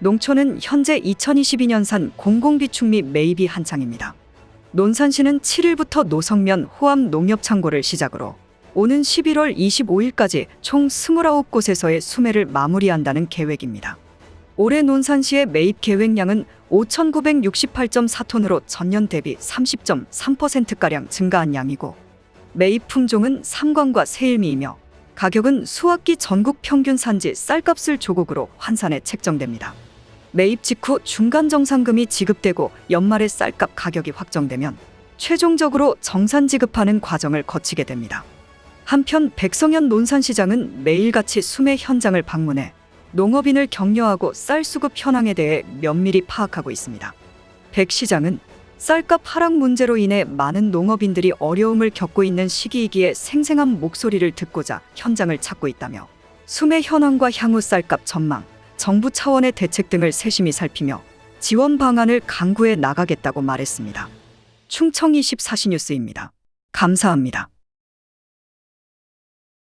농촌은 현재 2022년산 공공비축미 매입이 한창입니다. 논산시는 7일부터 노성면 호암 농협 창고를 시작으로 오는 11월 25일까지 총 29곳에서의 수매를 마무리한다는 계획입니다. 올해 논산시의 매입 계획량은 5,968.4톤으로 전년 대비 30.3%가량 증가한 양이고 매입 품종은 삼광과 세일미이며 가격은 수확기 전국 평균 산지 쌀값을 조곡으로 환산해 책정됩니다. 매입 직후 중간 정산금이 지급되고 연말에 쌀값 가격이 확정되면 최종적으로 정산 지급하는 과정을 거치게 됩니다. 한편 백성현 논산시장은 매일같이 수매 현장을 방문해 농업인을 격려하고 쌀 수급 현황에 대해 면밀히 파악하고 있습니다. 백 시장은 쌀값 하락 문제로 인해 많은 농업인들이 어려움을 겪고 있는 시기이기에 생생한 목소리를 듣고자 현장을 찾고 있다며 수매 현황과 향후 쌀값 전망, 정부 차원의 대책 등을 세심히 살피며 지원 방안을 강구해 나가겠다고 말했습니다. 충청 24시 뉴스입니다. 감사합니다.